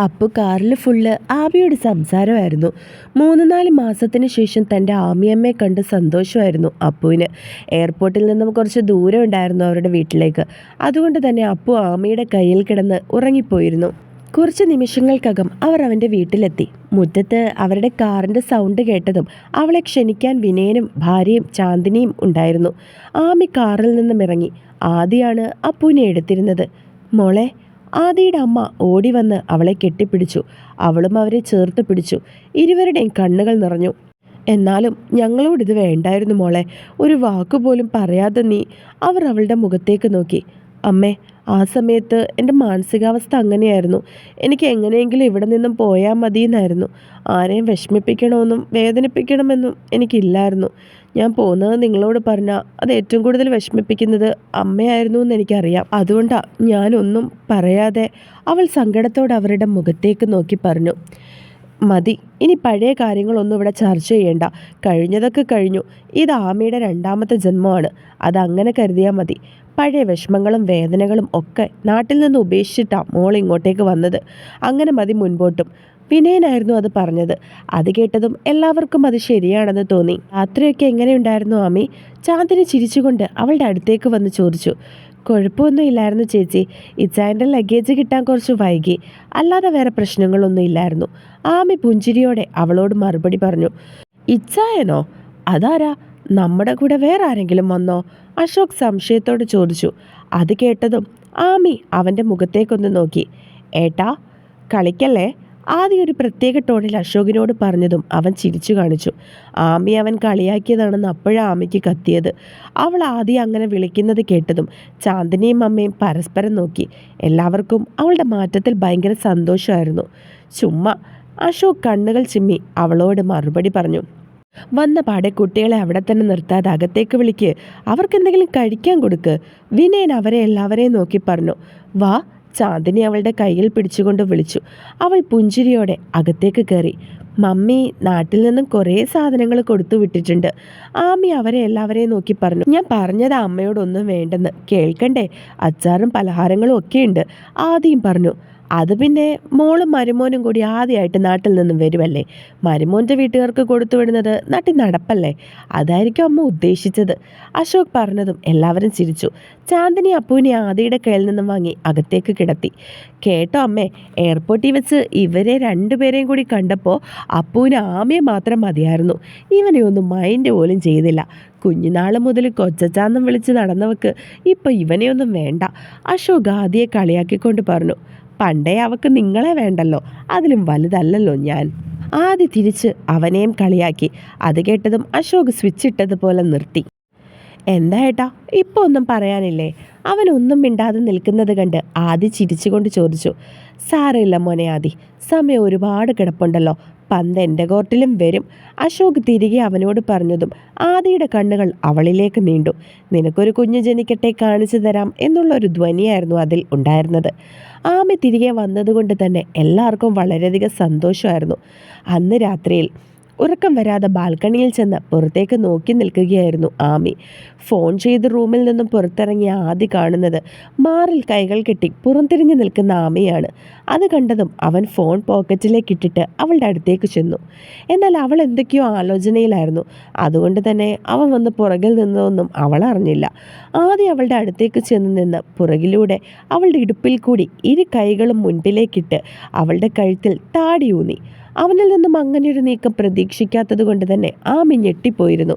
അപ്പു കാറിൽ ഫുള്ള് ആമിയോട് സംസാരമായിരുന്നു. മൂന്ന് നാല് മാസത്തിന് ശേഷം തന്റെ ആമിയമ്മയെ കണ്ട് സന്തോഷമായിരുന്നു അപ്പുവിന്. എയർപോർട്ടിൽ നിന്നും കുറച്ച് ദൂരം ഉണ്ടായിരുന്നു അവരുടെ വീട്ടിലേക്ക്. അതുകൊണ്ട് തന്നെ അപ്പു ആമിയുടെ കയ്യിൽ കിടന്ന് ഉറങ്ങിപ്പോയിരുന്നു. കുറച്ച് നിമിഷങ്ങൾക്കകം അവർ അവന്റെ വീട്ടിലെത്തി. മുറ്റത്ത് അവരുടെ കാറിന്റെ സൗണ്ട് കേട്ടതും അവളെ ക്ഷണിക്കാൻ വിനയനും ഭാര്യയും ചാന്ദിനിയും ഉണ്ടായിരുന്നു. ആമി കാറിൽ നിന്നും ഇറങ്ങി. ആദ്യമാണ് അപ്പുവിനെ എടുത്തിരുന്നത്. മോളെ ആദിയുടെ അമ്മ ഓടി വന്ന് അവളെ കെട്ടിപ്പിടിച്ചു. അവളും അവരെ ചേർത്ത് പിടിച്ചു. ഇരുവരുടെയും കണ്ണുകൾ നിറഞ്ഞു. എന്നാലും ഞങ്ങളോടിത് വേണ്ടായിരുന്നു മോളെ. ഒരു വാക്കുപോലും പറയാതെ നീ അവർ അവളുടെ മുഖത്തേക്ക് നോക്കി. അമ്മേ ആ സമയത്ത് എന്റെ മാനസികാവസ്ഥ അങ്ങനെയായിരുന്നു. എനിക്ക് എങ്ങനെയെങ്കിലും ഇവിടെ നിന്നും പോയാൽ മതി എന്നായിരുന്നു ആരെയും വിഷമിപ്പിക്കണമെന്നും വേദനിപ്പിക്കണമെന്നും എനിക്കില്ലായിരുന്നു. ഞാൻ പോകുന്നത് നിങ്ങളോട് പറഞ്ഞാൽ അത് ഏറ്റവും കൂടുതൽ വിഷമിപ്പിക്കുന്നത് അമ്മയായിരുന്നു എന്ന് എനിക്കറിയാം. അതുകൊണ്ടാണ് ഞാനൊന്നും പറയാതെ അവൾ സങ്കടത്തോടെ അവരുടെ മുഖത്തേക്ക് നോക്കി പറഞ്ഞു. മതി. ഇനി പഴയ കാര്യങ്ങളൊന്നും ഇവിടെ ചർച്ച ചെയ്യേണ്ട. കഴിഞ്ഞതൊക്കെ കഴിഞ്ഞു. ഇത് ആമയുടെ രണ്ടാമത്തെ ജന്മമാണ്. അതങ്ങനെ കരുതിയാൽ മതി. പഴയ വിഷമങ്ങളും വേദനകളും ഒക്കെ നാട്ടിൽ നിന്ന് ഉപേക്ഷിച്ചിട്ടാണ് മോൾ ഇങ്ങോട്ടേക്ക് വന്നത്. അങ്ങനെ മതി മുൻപോട്ടും. വിനയനായിരുന്നു അത് പറഞ്ഞത്. അത് കേട്ടതും എല്ലാവർക്കും അത് ശരിയാണെന്ന് തോന്നി. രാത്രിയൊക്കെ എങ്ങനെയുണ്ടായിരുന്നു ആമി? ചാന്ദിനി ചിരിച്ചുകൊണ്ട് അവളുടെ അടുത്തേക്ക് വന്ന് ചോദിച്ചു. കുഴപ്പമൊന്നും ഇല്ലായിരുന്നു ചേച്ചി. ഇച്ചായന്റെ ലഗേജ് കിട്ടാൻ കുറച്ച് വൈകി. അല്ലാതെ വേറെ പ്രശ്നങ്ങളൊന്നും ഇല്ലായിരുന്നു ആമി പുഞ്ചിരിയോടെ അവളോട് മറുപടി പറഞ്ഞു ഇച്ചായനോ? അതാരാ? നമ്മുടെ കൂടെ വേറെ ആരെങ്കിലും വന്നോ? അശോക് സംശയത്തോട് ചോദിച്ചു. അത് കേട്ടതും ആമി അവന്റെ മുഖത്തേക്കൊന്ന് നോക്കി. ഏട്ടാ കളിക്കല്ലേ? ആദ്യം ഒരു പ്രത്യേക ടോണിൽ അശോകിനോട് പറഞ്ഞതും അവൻ ചിരിച്ചു കാണിച്ചു. ആമി അവൻ കളിയാക്കിയതാണെന്ന് അപ്പോഴാണ് ആമിക്ക് കത്തിയത്. അവൾ ആദ്യം അങ്ങനെ വിളിക്കുന്നത് കേട്ടതും ചാന്ദിനിയും അമ്മയും പരസ്പരം നോക്കി. എല്ലാവർക്കും അവളുടെ മാറ്റത്തിൽ ഭയങ്കര സന്തോഷമായിരുന്നു. ചുമ്മാ അശോക് കണ്ണുകൾ ചിമ്മി അവളോട് മറുപടി പറഞ്ഞു. വന്ന പാടെ കുട്ടികളെ അവിടെ തന്നെ നിർത്താതെ അകത്തേക്ക് വിളിക്ക്. അവർക്കെന്തെങ്കിലും കഴിക്കാൻ കൊടുക്ക്. വിനയൻ അവരെ എല്ലാവരെയും നോക്കി പറഞ്ഞു. വാ ചാന്ദിനി അവളുടെ കയ്യിൽ പിടിച്ചുകൊണ്ട് വിളിച്ചു. അവൾ പുഞ്ചിരിയോടെ അകത്തേക്ക് കയറി. മമ്മി നാട്ടിൽ നിന്നും കുറേ സാധനങ്ങൾ കൊടുത്തു വിട്ടിട്ടുണ്ട്. ആമി അവരെ എല്ലാവരെയും നോക്കി പറഞ്ഞു. ഞാൻ പറഞ്ഞത് അമ്മയോടൊന്നും വേണ്ടെന്ന്. കേൾക്കണ്ടേ? അച്ചാറും പലഹാരങ്ങളും ഒക്കെയുണ്ട്. ആദ്യം പറഞ്ഞു. അത് പിന്നെ മോളും മരുമോനും കൂടി ആദ്യമായിട്ട് നാട്ടിൽ നിന്നും വരുമല്ലേ മരുമോന്റെ വീട്ടുകാർക്ക് കൊടുത്തു വിടുന്നത് നാട്ടിൽ നടപ്പല്ലേ? അതായിരിക്കും അമ്മ ഉദ്ദേശിച്ചത്. അശോക് പറഞ്ഞതും എല്ലാവരും ചിരിച്ചു. ചാന്ദിനി അപ്പുവിനെ ആദിയുടെ കയ്യിൽ നിന്നും വാങ്ങി അകത്തേക്ക് കിടത്തി. കേട്ടോ അമ്മേ എയർപോർട്ടിൽ വെച്ച് ഇവരെ രണ്ടുപേരെയും കൂടി കണ്ടപ്പോൾ അപ്പുവിന് ആമയെ മാത്രം മതിയായിരുന്നു. ഇവനെ ഒന്നും മൈൻഡ് പോലും ചെയ്തില്ല. കുഞ്ഞുനാൾ മുതൽ കൊച്ചച്ചാന്നും വിളിച്ച് നടന്നവക്ക് ഇപ്പം ഇവനെയൊന്നും വേണ്ട. അശോക് ആദ്യെ കളിയാക്കിക്കൊണ്ട് പറഞ്ഞു പണ്ടേ അവക്ക് നിങ്ങളെ വേണ്ടല്ലോ അതിലും വലുതല്ലല്ലോ ഞാൻ. ആദ്യ തിരിച്ച് അവനെയും കളിയാക്കി അത് കേട്ടതും അശോക് സ്വിച്ച് ഇട്ടതുപോലെ നിർത്തി. എന്താ ഏട്ടാ ഇപ്പോൾ ഒന്നും പറയാനില്ലേ? അവനൊന്നും മിണ്ടാതെ നിൽക്കുന്നത് കണ്ട് ആദി ചിരിച്ചുകൊണ്ട് ചോദിച്ചു സാരമില്ല മോനെ ആദി സമയം ഒരുപാട് കിടപ്പുണ്ടല്ലോ പന്ത് എന്റെ കോർട്ടിലും വരും. അശോക് തിരികെ അവനോട് പറഞ്ഞതും ആദിയുടെ കണ്ണുകൾ അവളിലേക്ക് നീണ്ടു. നിനക്കൊരു കുഞ്ഞു ജനിക്കട്ടെ കാണിച്ചു തരാം എന്നുള്ള ഒരു ധ്വനിയായിരുന്നു അതിൽ ഉണ്ടായിരുന്നത്. ആമി തിരികെ വന്നതുകൊണ്ട് തന്നെ എല്ലാവർക്കും വളരെയധികം സന്തോഷമായിരുന്നു. അന്ന് രാത്രിയിൽ ഉറക്കം വരാതെ ബാൽക്കണിയിൽ ചെന്ന് പുറത്തേക്ക് നോക്കി നിൽക്കുകയായിരുന്നു ആമി. ഫോൺ ചെയ്ത് റൂമിൽ നിന്നും പുറത്തിറങ്ങിയ ആദ്യ കാണുന്നത് മാറിൽ കൈകൾ കെട്ടി പുറംതിരിഞ്ഞു നിൽക്കുന്ന ആമയാണ്. അത് കണ്ടതും അവൻ ഫോൺ പോക്കറ്റിലേക്ക് ഇട്ടിട്ട് അവളുടെ അടുത്തേക്ക് ചെന്നു. എന്നാൽ അവൾ എന്തൊക്കെയോ ആലോചനയിലായിരുന്നു. അതുകൊണ്ട് തന്നെ അവൻ വന്ന് പുറകിൽ നിന്നതൊന്നും അവൾ അറിഞ്ഞില്ല. ആദ്യം അവളുടെ അടുത്തേക്ക് ചെന്ന് നിന്ന് പുറകിലൂടെ അവളുടെ ഇടുപ്പിൽ കൂടി ഇരു കൈകളും മുൻപിലേക്കിട്ട് അവളുടെ കഴുത്തിൽ താടിയൂന്നി അവനിൽ നിന്നും അങ്ങനെയൊരു നീക്കം പ്രതീക്ഷിക്കാത്തത് കൊണ്ട് തന്നെ ആമി ഞെട്ടിപ്പോയിരുന്നു.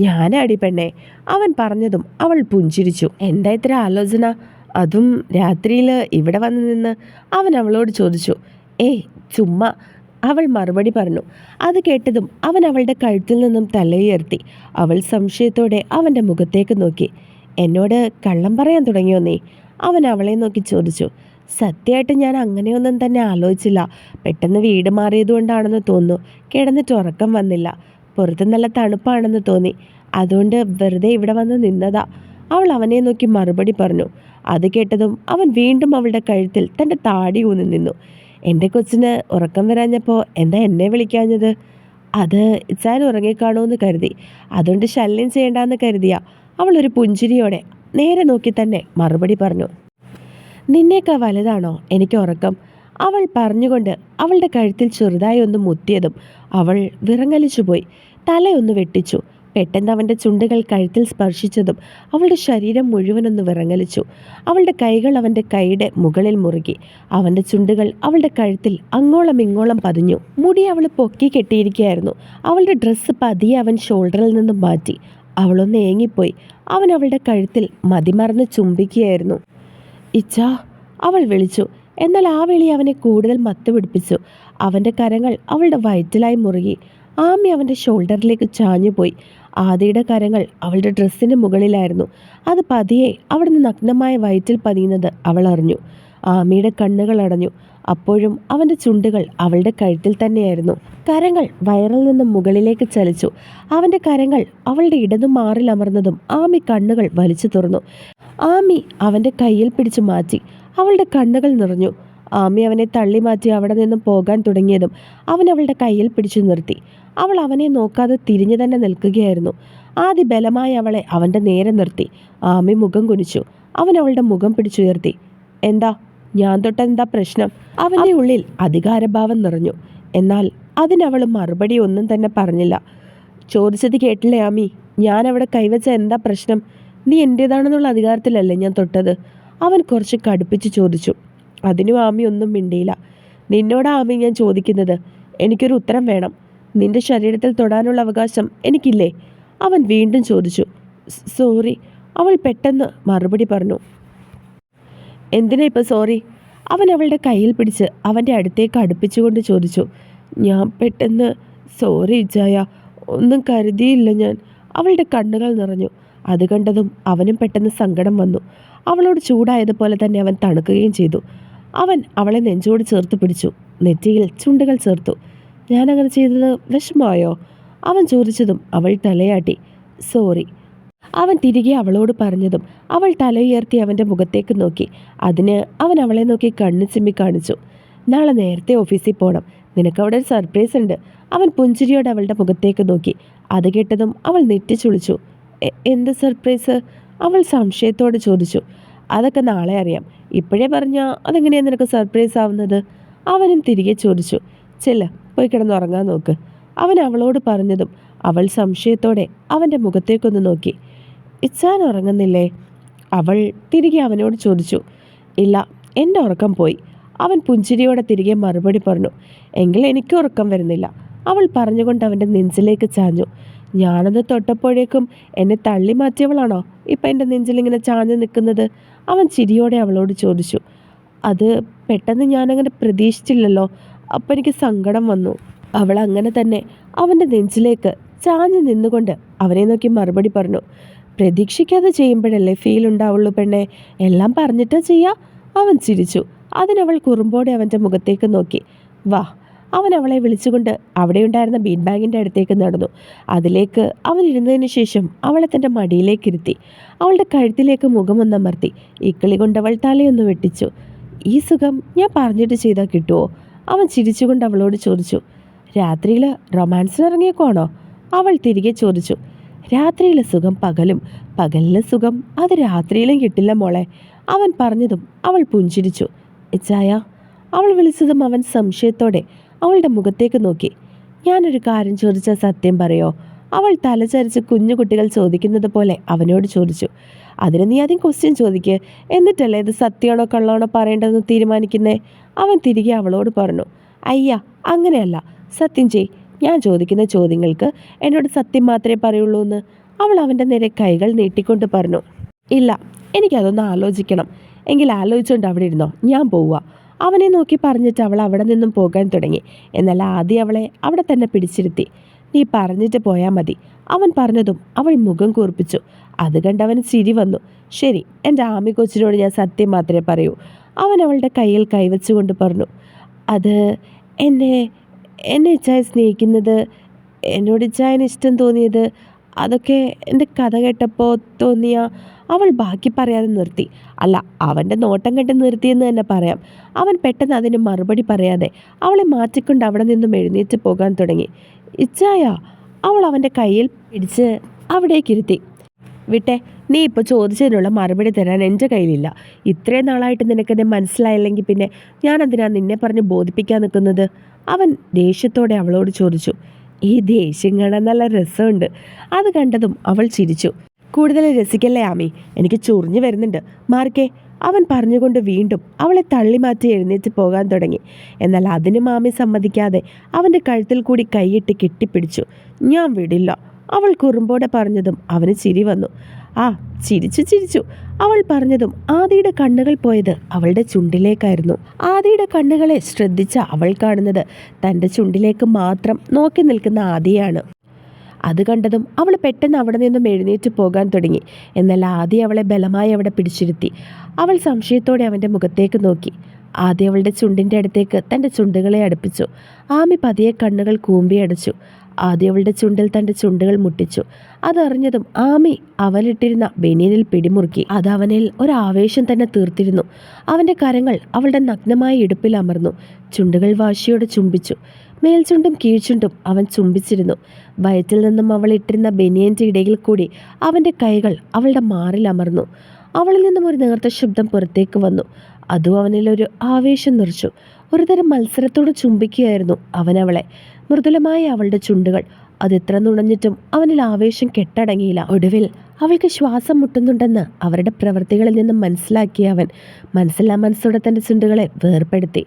ഞാനാടി പെണ്ണെ അവൻ പറഞ്ഞതും അവൾ പുഞ്ചിരിച്ചു. എന്താ ഇത്ര ആലോചന? അതും രാത്രിയിൽ ഇവിടെ വന്നു നിന്ന് അവൻ അവളോട് ചോദിച്ചു. ഏയ് ചുമ്മാ അവൾ മറുപടി പറഞ്ഞു. അത് കേട്ടതും അവൻ അവളുടെ കഴുത്തിൽ നിന്നും തലയുയർത്തി അവൾ സംശയത്തോടെ അവന്റെ മുഖത്തേക്ക് നോക്കി. എന്നോട് കള്ളം പറയാൻ തുടങ്ങിയോ നീ? അവൻ അവളെ നോക്കി ചോദിച്ചു. സത്യമായിട്ട് ഞാൻ അങ്ങനെയൊന്നും തന്നെ ആലോചിച്ചില്ല. പെട്ടെന്ന് വീട് മാറിയത് കൊണ്ടാണെന്ന് തോന്നുന്നു. കിടന്നിട്ട് ഉറക്കം വന്നില്ല. പുറത്ത് നല്ല തണുപ്പാണെന്ന് തോന്നി. അതുകൊണ്ട് വെറുതെ ഇവിടെ വന്ന് നിന്നതാ. അവൾ അവനെ നോക്കി മറുപടി പറഞ്ഞു. അത് കേട്ടതും അവൻ വീണ്ടും അവളുടെ കഴുത്തിൽ തന്റെ താടി ഊന്നി നിന്നു. എന്റെ കൊച്ചിന് ഉറക്കം വരാഞ്ഞപ്പോൾ എന്താ എന്നെ വിളിക്കാഞ്ഞത്? അത് ഇച്ചാൻ ഉറങ്ങിക്കാണോന്ന് കരുതി. അതുകൊണ്ട് ശല്യം ചെയ്യണ്ടെന്ന് കരുതിയ. അവളൊരു പുഞ്ചിരിയോടെ നേരെ നോക്കി തന്നെ മറുപടി പറഞ്ഞു. നിന്നേക്കാ വലുതാണോ? എനിക്ക് ഉറക്കം. അവൾ പറഞ്ഞുകൊണ്ട് അവളുടെ കഴുത്തിൽ ചെറുതായി ഒന്ന് മുത്തിയതും അവൾ വിറങ്ങലിച്ചുപോയി. തലയൊന്ന് വെട്ടിച്ചു. പെട്ടെന്ന് അവന്റെ ചുണ്ടുകൾ കഴുത്തിൽ സ്പർശിച്ചതും അവളുടെ ശരീരം മുഴുവനൊന്ന് വിറങ്ങലിച്ചു. അവളുടെ കൈകൾ അവന്റെ കൈയുടെ മുകളിൽ മുറുകി. അവന്റെ ചുണ്ടുകൾ അവളുടെ കഴുത്തിൽ അങ്ങോളം ഇങ്ങോളം പതിഞ്ഞു. മുടി അവൾ പൊക്കി കെട്ടിയിരിക്കുകയായിരുന്നു. അവളുടെ ഡ്രസ്സ് പതിയെ അവൻ ഷോൾഡറിൽ നിന്നും മാറ്റി. അവളൊന്ന് ഏങ്ങിപ്പോയി. അവൻ അവളുടെ കഴുത്തിൽ മതിമറന്ന് ചുംബിക്കുകയായിരുന്നു. ഇച്ചാ അവൾ വിളിച്ചു. എന്നാൽ ആ വിളി അവനെ കൂടുതൽ മത്തുപിടിപ്പിച്ചു. അവന്റെ കരങ്ങൾ അവളുടെ വയറ്റിലായി മുറുകി. ആമി അവന്റെ ഷോൾഡറിലേക്ക് ചാഞ്ഞുപോയി. ആദിയുടെ കരങ്ങൾ അവളുടെ ഡ്രസ്സിന് മുകളിലായിരുന്നു. അത് പതിയെ അവിടുന്ന് നഗ്നമായ വയറ്റിൽ പതിയുന്നത് അവൾ അറിഞ്ഞു. ആമിയുടെ കണ്ണുകൾ അടഞ്ഞു. അപ്പോഴും അവന്റെ ചുണ്ടുകൾ അവളുടെ കഴുത്തിൽ തന്നെയായിരുന്നു. കരങ്ങൾ വയറിൽ നിന്നും മുകളിലേക്ക് ചലിച്ചു. അവന്റെ കരങ്ങൾ അവളുടെ ഇടതും മാറിൽ അമർന്നതും ആമി കണ്ണുകൾ വലിച്ചു തുറന്നു. ആമി അവന്റെ കയ്യിൽ പിടിച്ചു മാറ്റി. അവളുടെ കണ്ണുകൾ നിറഞ്ഞു. ആമി അവനെ തള്ളി മാറ്റി അവിടെ നിന്നും പോകാൻ തുടങ്ങിയതും അവൻ അവളുടെ കയ്യിൽ പിടിച്ചു നിർത്തി. അവൾ അവനെ നോക്കാതെ തിരിഞ്ഞു തന്നെ നിൽക്കുകയായിരുന്നു. ആദ്യ ബലമായി അവളെ അവന്റെ നേരെ നിർത്തി. ആമി മുഖം കുനിച്ചു. അവൻ അവളുടെ മുഖം പിടിച്ചുയർത്തി. എന്താ? ഞാൻ തൊട്ടെന്താ പ്രശ്നം? അവന്റെ ഉള്ളിൽ അധികാരഭാവം നിറഞ്ഞു. എന്നാൽ അതിനവൾ മറുപടി ഒന്നും തന്നെ പറഞ്ഞില്ല. ചോദിച്ചത് കേട്ടില്ലേ ആമി? ഞാൻ അവിടെ കൈവച്ച എന്താ പ്രശ്നം? നീ എന്റേതാണെന്നുള്ള അധികാരത്തിലല്ലേ ഞാൻ തൊട്ടത്? അവൻ കുറച്ച് കടുപ്പിച്ച് ചോദിച്ചു. അതിനും ആമി ഒന്നും മിണ്ടിയില്ല. നിന്നോട് ആമി ഞാൻ ചോദിക്കുന്നത്. എനിക്കൊരു ഉത്തരം വേണം. നിന്റെ ശരീരത്തിൽ തൊടാനുള്ള അവകാശം എനിക്കില്ലേ? അവൻ വീണ്ടും ചോദിച്ചു. സോറി അവൾ പെട്ടെന്ന് മറുപടി പറഞ്ഞു. എന്തിനാ ഇപ്പം സോറി? അവൻ അവളുടെ കയ്യിൽ പിടിച്ച് അവന്റെ അടുത്തേക്ക് അടുപ്പിച്ചുകൊണ്ട് ചോദിച്ചു. ഞാൻ പെട്ടെന്ന് സോറി ജയ. ഒന്നും കരുതിയില്ല ഞാൻ അവളുടെ കണ്ണുകൾ നിറഞ്ഞു. അത് കണ്ടതും അവനും പെട്ടെന്ന് സങ്കടം വന്നു. അവളോട് ചൂടായതുപോലെ തന്നെ അവൻ തണുക്കുകയും ചെയ്തു. അവൻ അവളെ നെഞ്ചോട് ചേർത്ത് പിടിച്ചു. നെറ്റിയിൽ ചുണ്ടുകൾ ചേർത്തു. ഞാൻ അങ്ങനെ ചെയ്തത് വിഷമമായോ? അവൻ ചോദിച്ചതും അവൾ തലയാട്ടി. സോറി. അവൻ തിരികെ അവളോട് പറഞ്ഞതും അവൾ തലയുയർത്തി അവന്റെ മുഖത്തേക്ക് നോക്കി. അതിന് അവൻ അവളെ നോക്കി കണ്ണു ചിമ്മി കാണിച്ചു. നാളെ നേരത്തെ ഓഫീസിൽ പോകണം നിനക്കവിടെ ഒരു സർപ്രൈസ് ഉണ്ട്. അവൻ പുഞ്ചിരിയോടെ അവളുടെ മുഖത്തേക്ക് നോക്കി. അത് കേട്ടതും അവൾ നെറ്റിച്ചുളിച്ചു "എ- എന്ത് സർപ്രൈസ്? അവൾ സംശയത്തോടെ ചോദിച്ചു. അതൊക്കെ നാളെ അറിയാം. ഇപ്പോഴേ പറഞ്ഞാൽ അതെങ്ങനെയാണ് നിനക്ക് സർപ്രൈസ് ആവുന്നത്? അവനും തിരികെ ചോദിച്ചു. ചെല്ല പോയി കിടന്നുറങ്ങാൻ നോക്ക്. അവൻ അവളോട് പറഞ്ഞതും അവൾ സംശയത്തോടെ അവന്റെ മുഖത്തേക്കൊന്ന് നോക്കി. ഇച്ചാൻ ഉറങ്ങുന്നില്ലേ? അവൾ തിരികെ അവനോട് ചോദിച്ചു. ഇല്ല എന്റെ ഉറക്കം പോയി. അവൻ പുഞ്ചിരിയോടെ തിരികെ മറുപടി പറഞ്ഞു. എങ്കിൽ എനിക്ക് ഉറക്കം വരുന്നില്ല. അവൾ പറഞ്ഞുകൊണ്ട് അവന്റെ നെഞ്ചിലേക്ക് ചാഞ്ഞു. ഞാനത് തൊട്ടപ്പോഴേക്കും എന്നെ തള്ളി മാറ്റിയവളാണോ? ഇപ്പം എന്റെ നെഞ്ചിലിങ്ങനെ ചാഞ്ഞു നിൽക്കുന്നത്. അവൻ ചിരിയോടെ അവളോട് ചോദിച്ചു. അത് പെട്ടെന്ന് ഞാനങ്ങനെ പ്രതീക്ഷിച്ചില്ലല്ലോ. അപ്പം എനിക്ക് സങ്കടം വന്നു. അവൾ അങ്ങനെ തന്നെ അവന്റെ നെഞ്ചിലേക്ക് ചാഞ്ഞു നിന്നുകൊണ്ട് അവനെ നോക്കി മറുപടി പറഞ്ഞു. പ്രതീക്ഷിക്കാതെ ചെയ്യുമ്പോഴല്ലേ ഫീൽ ഉണ്ടാവുള്ളൂ പെണ്ണെ. എല്ലാം പറഞ്ഞിട്ടാ ചെയ്യാ? അവൻ ചിരിച്ചു. അതിനവൾ കുറുമ്പോടെ അവന്റെ മുഖത്തേക്ക് നോക്കി. വാ അവൻ അവളെ വിളിച്ചുകൊണ്ട് അവിടെയുണ്ടായിരുന്ന ബീൻ ബാഗിന്റെ അടുത്തേക്ക് നടന്നു. അതിലേക്ക് അവൻ ഇരുന്നതിന് ശേഷം അവളെ തന്റെ മടിയിലേക്ക് ഇരുത്തി. അവളുടെ കഴുത്തിലേക്ക് മുഖമൊന്നമർത്തി ഇക്കിളി കൊണ്ടവൾ തലയൊന്ന് വെട്ടിച്ചു. ഈ സുഖം ഞാൻ പറഞ്ഞിട്ട് ചെയ്താൽ കിട്ടുമോ അവൻ ചിരിച്ചുകൊണ്ട് അവളോട് ചോദിച്ചു. രാത്രിയിൽ റൊമാൻസിന് ഇറങ്ങിയേക്കുവാണോ അവൾ തിരികെ ചോദിച്ചു. രാത്രിയിലെ സുഖം പകലും. പകലിലെ സുഖം. അത് രാത്രിയിലും കിട്ടില്ല മോളെ. അവൻ പറഞ്ഞതും അവൾ പുഞ്ചിരിച്ചു. ഇച്ചായ അവൾ വിളിച്ചതും അവൻ സംശയത്തോടെ അവളുടെ മുഖത്തേക്ക് നോക്കി. ഞാനൊരു കാര്യം ചോദിച്ചാൽ സത്യം പറയോ? അവൾ തലചരിച്ച് കുഞ്ഞു കുട്ടികൾ ചോദിക്കുന്നത് പോലെ അവനോട് ചോദിച്ചു. അതിന് നീ ആദ്യം ക്വസ്റ്റ്യൻ ചോദിക്ക്. എന്നിട്ടല്ലേ ഇത് സത്യമാണോ കള്ളാണോ പറയേണ്ടതെന്ന് തീരുമാനിക്കുന്നേ? അവൻ തിരികെ അവളോട് പറഞ്ഞു. അയ്യ അങ്ങനെയല്ല. സത്യം ചെയ് ഞാൻ ചോദിക്കുന്ന ചോദ്യങ്ങൾക്ക് എന്നോട് സത്യം മാത്രമേ പറയുള്ളൂ എന്ന്. അവൾ അവന്റെ നേരെ കൈകൾ നീട്ടിക്കൊണ്ട് പറഞ്ഞു. ഇല്ല എനിക്കതൊന്ന് ആലോചിക്കണം. എങ്കിൽ ആലോചിച്ചുകൊണ്ട് അവിടെ ഇരുന്നോ. ഞാൻ പോവുക. അവനെ നോക്കി പറഞ്ഞിട്ട് അവൾ അവിടെ നിന്നും പോകാൻ തുടങ്ങി. എന്നാൽ ആദ്യം അവളെ അവിടെ തന്നെ പിടിച്ചിരുത്തി. നീ പറഞ്ഞിട്ട് പോയാൽ മതി. അവൻ പറഞ്ഞതും അവൾ മുഖം കൂർപ്പിച്ചു. അത് കണ്ടവൻ ചിരി വന്നു. ശരി എന്റെ ആമി കൊച്ചിനോട് ഞാൻ സത്യം മാത്രമേ പറയൂ. അവൻ അവളുടെ കയ്യിൽ കൈവച്ചുകൊണ്ട് പറഞ്ഞു. അത് എന്നെ എന്നെ ഇച്ചായ സ്നേഹിക്കുന്നത് എന്നോട് ഇച്ചായന് ഇഷ്ടം തോന്നിയത് അതൊക്കെ എന്റെ കഥ കേട്ടപ്പോൾ തോന്നിയ അവൾ ബാക്കി പറയാതെ നിർത്തി. അല്ല അവന്റെ നോട്ടം കണ്ട് നിർത്തിയെന്ന് തന്നെ പറയാം. അവൻ പെട്ടെന്ന് അതിന് മറുപടി പറയാതെ അവളെ മാറ്റിക്കൊണ്ട് അവിടെ നിന്നും എഴുന്നേറ്റ് പോകാൻ തുടങ്ങി. ഇച്ചായ അവൾ അവന്റെ കയ്യിൽ പിടിച്ച് അവിടേക്കിരുത്തി വിട്ടെ നീ ഇപ്പോൾ ചോദിച്ചതിനുള്ള മറുപടി തരാൻ എന്റെ കയ്യിലില്ല. ഇത്രയും നാളായിട്ട് നിനക്കെന്നെ മനസ്സിലായില്ലെങ്കിൽ പിന്നെ ഞാൻ എന്തിനാ നിന്നെ പറഞ്ഞ് ബോധിപ്പിക്കാൻ നിൽക്കുന്നത്? അവൻ ദേഷ്യത്തോടെ അവളോട് ചോദിച്ചു. ഈ ദേഷ്യം കാണാൻ നല്ല രസമുണ്ട്. അത് കണ്ടതും അവൾ ചിരിച്ചു. കൂടുതൽ രസിക്കല്ലേ ആമി? എനിക്ക് ചൊറിഞ്ഞു വരുന്നുണ്ട്. മാർക്കേ അവൻ പറഞ്ഞുകൊണ്ട് വീണ്ടും അവളെ തള്ളിമാറ്റി എഴുന്നേറ്റ് പോകാൻ തുടങ്ങി. എന്നാൽ അതിന് മാമി സമ്മതിക്കാതെ അവന്റെ കഴുത്തിൽ കൂടി കൈയിട്ട് കെട്ടിപ്പിടിച്ചു. ഞാൻ വിടില്ല. അവൾ കുറുമ്പോടെ പറഞ്ഞതും അവന് ചിരി വന്നു. ആ ചിരിച്ചു ചിരിച്ചു. അവൾ പറഞ്ഞതും ആദിയുടെ കണ്ണുകൾ പോയത് അവളുടെ ചുണ്ടിലേക്കായിരുന്നു. ആദിയുടെ കണ്ണുകളെ ശ്രദ്ധിച്ച അവൾ കാണുന്നത് തന്റെ ചുണ്ടിലേക്ക് മാത്രം നോക്കി നിൽക്കുന്ന ആദിയാണ്. അത് കണ്ടതും അവൾ പെട്ടെന്ന് അവിടെ നിന്നും എഴുന്നേറ്റ് പോകാൻ തുടങ്ങി. എന്നാൽ ആദ്യം അവളെ ബലമായി അവിടെ പിടിച്ചിരുത്തി. അവൾ സംശയത്തോടെ അവന്റെ മുഖത്തേക്ക് നോക്കി. ആദ്യം അവളുടെ ചുണ്ടിന്റെ അടുത്തേക്ക് തന്റെ ചുണ്ടുകളെ അടുപ്പിച്ചു. ആമി പതിയെ കണ്ണുകൾ കൂമ്പിയടച്ചു ആദ്യം അവളുടെ ചുണ്ടിൽ തന്റെ ചുണ്ടുകൾ മുട്ടിച്ചു. അതറിഞ്ഞതും ആമി അവനിട്ടിരുന്ന ബനിയനിൽ പിടിമുറുക്കി. അത് അവനിൽ ഒരാവേശം തന്നെ തീർത്തിരുന്നു. അവന്റെ കരങ്ങൾ അവളുടെ നഗ്നമായ ഇടുപ്പിൽ അമർന്നു. ചുണ്ടുകൾ വാശിയോടെ ചുംബിച്ചു. മേൽചുണ്ടും കീഴ്ചുണ്ടും അവൻ ചുംബിച്ചിരുന്നു. വയറ്റിൽ നിന്നും അവൾ ഇട്ടിരുന്ന ബനിയന്റെ ഇടയിൽ കൂടി അവന്റെ കൈകൾ അവളുടെ മാറിൽ അമർന്നു. അവളിൽ നിന്നും ഒരു നേർത്ത ശബ്ദം പുറത്തേക്ക് വന്നു. അതും അവനിൽ ഒരു ആവേശം നിറച്ചു. ഒരുതരം മത്സരത്തോട് ചുംബിക്കുകയായിരുന്നു അവൻ അവളെ. മൃദുലമായ അവളുടെ ചുണ്ടുകൾ. അതെത്ര നുണഞ്ഞിട്ടും അവനിൽ ആവേശം കെട്ടടങ്ങിയില്ല. ഒടുവിൽ അവൾക്ക് ശ്വാസം മുട്ടുന്നുണ്ടെന്ന് അവരുടെ പ്രവൃത്തികളിൽ നിന്നും മനസ്സിലാക്കിയ അവൻ മനസ്സിലാ മനസ്സോടെ തന്റെ ചുണ്ടുകളെ വേർപ്പെടുത്തി.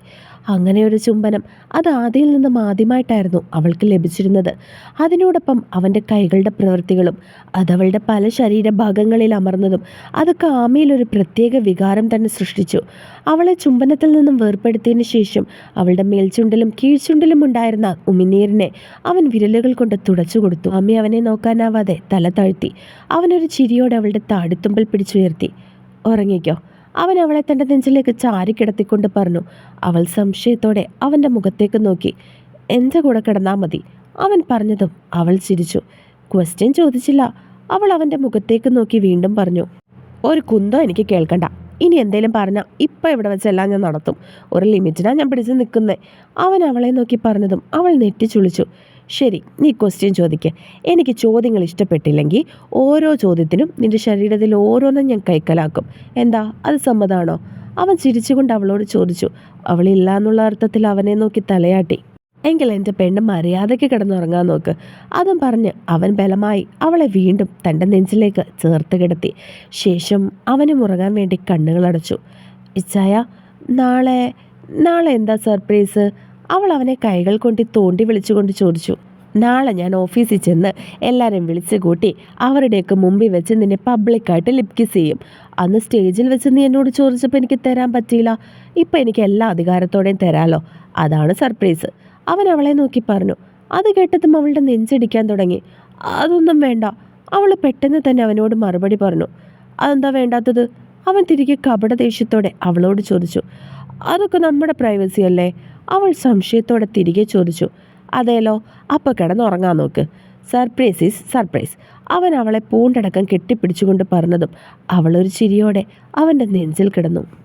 അങ്ങനെ ഒരു ചുംബനം അത് ആദിയിൽ നിന്നും ആദ്യമായിട്ടായിരുന്നു അവൾക്ക് ലഭിച്ചിരുന്നത്. അതിനോടൊപ്പം അവന്റെ കൈകളുടെ പ്രവൃത്തികളും അതവളുടെ പല ശരീരഭാഗങ്ങളിൽ അമർന്നതും അതൊക്കെ ആമയിൽ ഒരു പ്രത്യേക വികാരം തന്നെ സൃഷ്ടിച്ചു. അവളെ ചുംബനത്തിൽ നിന്നും വേർപ്പെടുത്തിയതിന് ശേഷം അവളുടെ മേൽചുണ്ടിലും കീഴ്ചുണ്ടലും ഉണ്ടായിരുന്ന ഉമിനീരിനെ അവൻ വിരലുകൾ കൊണ്ട് തുടച്ചു കൊടുത്തു. അമ്മ അവനെ നോക്കാനാവാതെ തല താഴ്ത്തി. അവനൊരു ചിരിയോടെ അവളുടെ താടിത്തുമ്പിൽ പിടിച്ചുയർത്തി. ഉറങ്ങിക്കോ അവൻ അവളെ തന്റെ നെഞ്ചിലേക്ക് ചാരിക്കിടത്തിക്കൊണ്ട് പറഞ്ഞു അവൾ സംശയത്തോടെ അവന്റെ മുഖത്തേക്ക് നോക്കി. എന്റെ കൂടെ കിടന്നാൽ മതി. അവൻ പറഞ്ഞതും അവൾ ചിരിച്ചു. ക്വസ്റ്റ്യൻ ചോദിച്ചില്ല. അവൾ അവന്റെ മുഖത്തേക്ക് നോക്കി വീണ്ടും പറഞ്ഞു ഒരു കുന്തോ എനിക്ക് കേൾക്കണ്ട. ഇനി എന്തേലും പറഞ്ഞാൽ ഇപ്പം ഇവിടെ വെച്ചെല്ലാം ഞാൻ നടത്തും. ഒരു ലിമിറ്റിനാണ് ഞാൻ പിടിച്ച് നിൽക്കുന്നത് അവൻ അവളെ നോക്കി പറഞ്ഞതും അവൾ നെറ്റി ചുളിച്ചു ശരി നീ ക്വസ്റ്റ്യൻ ചോദിക്കുക എനിക്ക് ചോദ്യങ്ങൾ ഇഷ്ടപ്പെട്ടില്ലെങ്കിൽ ഓരോ ചോദ്യത്തിനും നിന്റെ ശരീരത്തിൽ ഓരോന്നും ഞാൻ കൈക്കലാക്കും. എന്താ? അത് സമ്മതമാണോ അവൻ ചിരിച്ചുകൊണ്ട് അവളോട് ചോദിച്ചു. അവളില്ല എന്നുള്ള അർത്ഥത്തിൽ അവനെ നോക്കി തലയാട്ടി. എങ്കിൽ എന്റെ പെണ്ണ് മര്യാദയ്ക്ക് കിടന്നുറങ്ങാൻ നോക്ക്. അതും പറഞ്ഞ് അവൻ ബലമായി അവളെ വീണ്ടും തന്റെ നെഞ്ചിലേക്ക് ചേർത്ത് കിടത്തി. ശേഷം അവന് മുറങ്ങാൻ വേണ്ടി കണ്ണുകളടച്ചു ഇച്ചായ നാളെ നാളെ എന്താ സർപ്രൈസ് അവൾ അവനെ കൈകൾ കൊണ്ട് തോണ്ടി വിളിച്ചുകൊണ്ട് ചോദിച്ചു. നാളെ ഞാൻ ഓഫീസിൽ ചെന്ന് എല്ലാവരും വിളിച്ചു കൂട്ടി അവരുടെയൊക്കെ മുമ്പിൽ വെച്ച് നിന്നെ പബ്ലിക്കായിട്ട് ലിപ് കിസ് ചെയ്യും. അന്ന് സ്റ്റേജിൽ വെച്ച് നീ എന്നോട് ചോദിച്ചപ്പോൾ എനിക്ക് തരാൻ പറ്റിയില്ല. ഇപ്പം എനിക്ക് എല്ലാ അധികാരത്തോടെയും തരാമല്ലോ അതാണ് സർപ്രൈസ് അവൻ അവളെ നോക്കി പറഞ്ഞു. അത് കേട്ടതും അവളുടെ നെഞ്ചടിക്കാൻ തുടങ്ങി. അതൊന്നും വേണ്ട. അവൾ പെട്ടെന്ന് തന്നെ അവനോട് മറുപടി പറഞ്ഞു. അതെന്താ വേണ്ടാത്തത്? അവൻ തിരികെ കപട ദേഷ്യത്തോടെ അവളോട് ചോദിച്ചു. അതൊക്കെ നമ്മുടെ പ്രൈവസി അല്ലേ? അവൾ സംശയത്തോടെ തിരികെ ചോദിച്ചു. അതേലോ അപ്പോൾ കിടന്നുറങ്ങാൻ നോക്ക്. സർപ്രൈസ് ഈസ് സർപ്രൈസ് അവൻ അവളെ പൂണ്ടടക്കം കെട്ടിപ്പിടിച്ചുകൊണ്ട് പറഞ്ഞതും അവളൊരു ചിരിയോടെ അവന്റെ നെഞ്ചിൽ കിടന്നു.